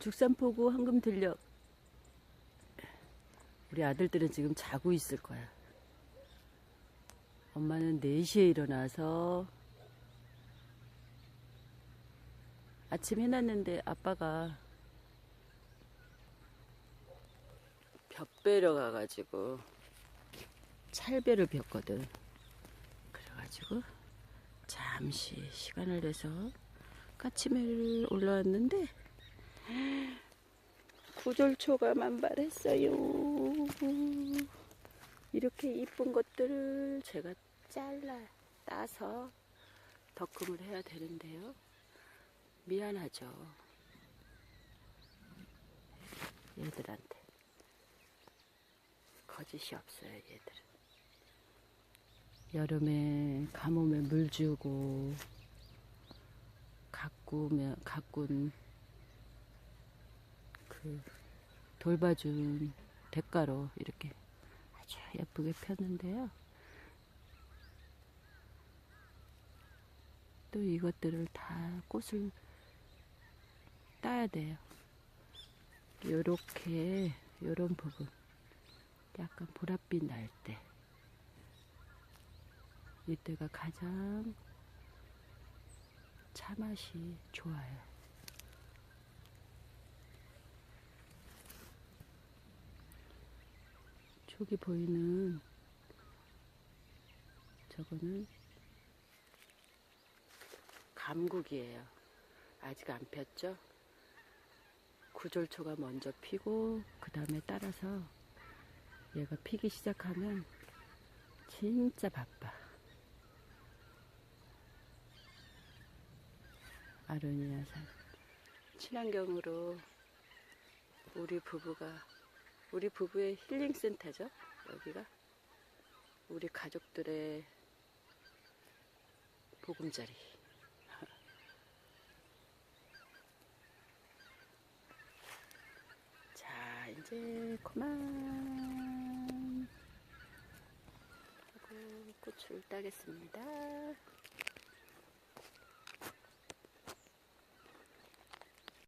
죽산포구 황금 들녘. 우리 아들들은 지금 자고 있을 거야. 엄마는 4시에 일어나서 아침 해놨는데 아빠가 벽배러 가가지고 찰배를 벽거든. 그래가지고 잠시 시간을 내서 까치매를 올라왔는데 구절초가 만발했어요. 이렇게 이쁜 것들을 제가 잘라 따서 덕금을 해야 되는데요. 미안하죠. 얘들한테. 거짓이 없어요, 얘들은. 여름에 가뭄에 물 주고, 가꾸면, 가꾼 그 돌봐준 대가로 이렇게 아주 예쁘게 폈는데요. 또 이것들을 다 꽃을 따야 돼요. 요렇게 요런 부분 약간 보랏빛 날 때 이때가 가장 차 맛이 좋아요. 저기 보이는 저거는 감국이에요. 아직 안 폈죠? 구절초가 먼저 피고 그 다음에 따라서 얘가 피기 시작하면 진짜 바빠. 아로니아산 친환경으로 우리 부부가 우리 부부의 힐링 센터죠. 여기가 우리 가족들의 보금자리. 자, 이제 그만 하고 꽃을 따겠습니다.